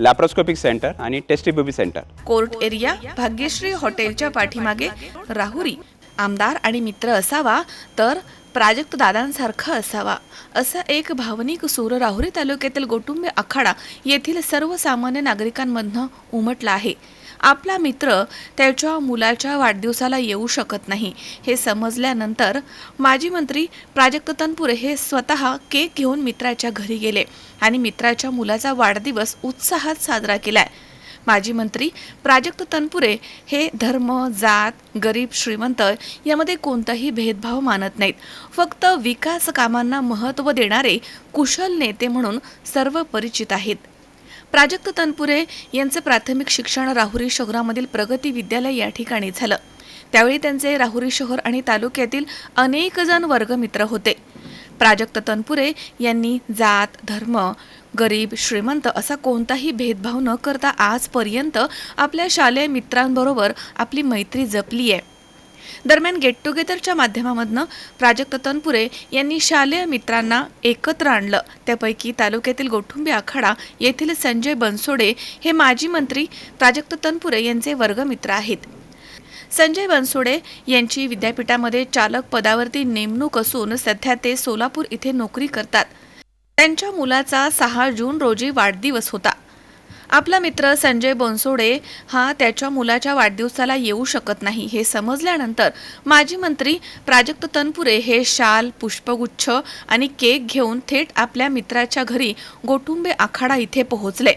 Laparoscopic centre आणि test tube baby centre court area Bhagyashree हॉटेलच्या पाठीमागे राहुरी आमदार आणि मित्र असावा तर प्राजक्त दादांसारखा असावा असा एक भावनिक सूर राहुरी तालुक्यातील गोटुंबे आखाडा येथील सर्वसामान्य नागरिकांमधनं उमटला आहे. आपला मित्र त्याच्या मुलाच्या वाढदिवसाला येऊ शकत नाही. हे समजल्यानंतर माजी मंत्री प्राजक्त तनपुरे हे स्वतः केक घेऊन मित्राच्या घरी गेले आणि मित्राच्या मुलाचा वाढदिवस उत्साहात साजरा केलाय. माजी मंत्री प्राजक्त तनपुरे हे धर्म जात गरीब श्रीमंत यामध्ये कोणताही भेदभाव मानत नाहीत. फक्त विकास कामांना महत्त्व देणारे कुशल नेते म्हणून सर्व परिचित आहेत. प्राजक्त तनपुरे यांचं प्राथमिक शिक्षण राहुरी शहरामधील प्रगती विद्यालय या ठिकाणी झालं. त्यावेळी त्यांचे राहुरी शहर आणि तालुक्यातील अनेक जण वर्गमित्र होते. प्राजक्त तनपुरे यांनी जात धर्म गरीब श्रीमंत असा कोणताही भेदभाव न करता आजपर्यंत आपल्या शालेय मित्रांबरोबर आपली मैत्री जपली आहे दरम्यान गेट टुगेदरच्या माध्यमामधनं प्राजक्त तनपुरे यांनी शालेय मित्रांना एकत्र आणलं. त्यापैकी तालुक्यातील गोठुंबी आखाडा येथील संजय बनसोडे हे माजी मंत्री प्राजक्त तनपुरे यांचे वर्गमित्र आहेत. संजय बनसोडे यांची विद्यापीठामध्ये चालक पदावरती नेमणूक असून सध्या ते सोलापूर इथे नोकरी करतात. त्यांच्या मुलाचा सहा जून रोजी वाढदिवस होता. आपला मित्र संजय बनसोडे हा त्याच्या मुलाच्या वाढदिवसाला येऊ शकत नाही. हे समजल्यानंतर माजी मंत्री प्राजक्त तनपुरे हे शाल पुष्पगुच्छ आणि केक घेऊन थेट आपल्या मित्राच्या घरी गोटुंबे आखाडा इथे पोहोचले.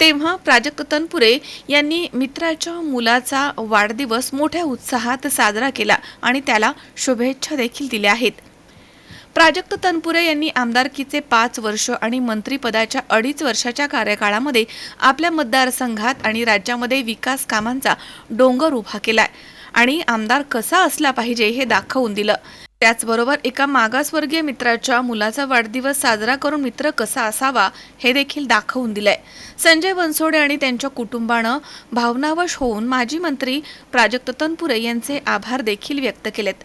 तेव्हा प्राजक्त तनपुरे यांनी मित्राच्या मुलाचा वाढदिवस मोठ्या उत्साहात साजरा केला आणि त्याला शुभेच्छा देखील दिल्या आहेत. प्राजक्त तनपुरे यांनी आमदारकीचे पाच वर्ष आणि मंत्रिपदाच्या अडीच वर्षाच्या कार्यकाळामध्ये आपल्या मतदारसंघात आणि राज्यामध्ये विकास कामांचा डोंगर उभा केलाय आणि आमदार कसा असला पाहिजे हे दाखवून दिलं. त्याचबरोबर एका मागासवर्गीय मित्राच्या मुलाचा वाढदिवस साजरा करून मित्र कसा असावा हे देखील दाखवून दिलंय. संजय बनसोडे आणि त्यांच्या कुटुंबानं भावनावश होऊन माजी मंत्री प्राजक्त तनपुरे यांचे आभार देखील व्यक्त केलेत.